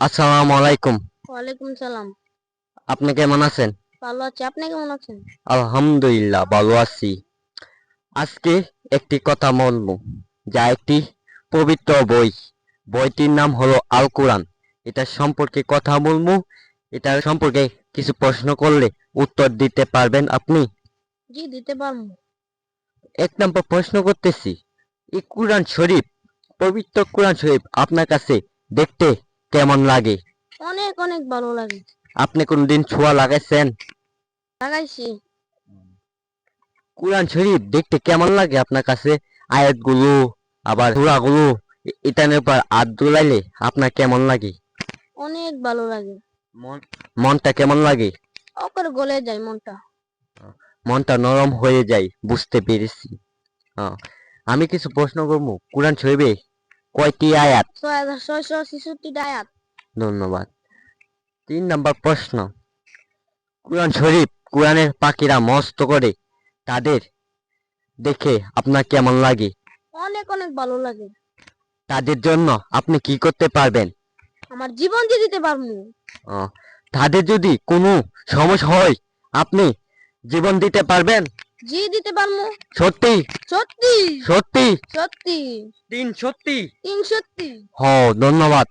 আসসালামু আলাইকুম। ওয়ালাইকুম সালাম। আপনি কেমন আছেন? ভালো আছি। আপনি কেমন আছেন? আলহামদুলিল্লাহ ভালো আছি। আজকে একটি কথা বলব যা একটি পবিত্র বই। বইটির নাম হলো আল কোরআন। এটা সম্পর্কে কথা বলব। এটার সম্পর্কে কিছু প্রশ্ন করলে উত্তর দিতে পারবেন আপনি? জি দিতে পারব। এক নম্বর প্রশ্ন করতেছি এই কোরআন শরীফ পবিত্র কোরআন শরীফ আপনার কাছে দেখতে কেমন লাগে? অনেক অনেক ভালো লাগে। আপনি কোনদিন ছোঁয়া লাগাইছেন? লাগাইছি। কোরআন শরীফ দেখতে কেমন লাগে আপনার কাছে? আয়াতগুলো আবার সূরাগুলো এটার উপর হাত দুলাইলে আপনার কেমন লাগে? অনেক ভালো লাগে। মনটা কেমন লাগে? অকর গলে যায় মনটা। মনটা নরম হয়ে যায় বুঝতে পেরেছি। হ্যাঁ। আমি কিছু প্রশ্ন করব। কোরআন শরীফে কয়টি আয়াত? আয়াত। ধন্যবাদ। তিন নম্বর প্রশ্ন। কোরআন শরীফ কোরআনের পাখিরা মস্ত করে তাদের দেখে আপনার কেমন লাগে? অনেক অনেক ভালো লাগে। তাদের জন্য আপনি কি করতে পারবেন? আমার জীবন দিয়ে দিতে পারব। তাদের যদি কোনো সমস্যা হয় আপনি জীবন দিতে পারবেন? জি দিতে পারব। সত্যি? সত্যি। সত্যি? সত্যি। তিন সত্যি। তিন সত্যি। হ ধন্যবাদ।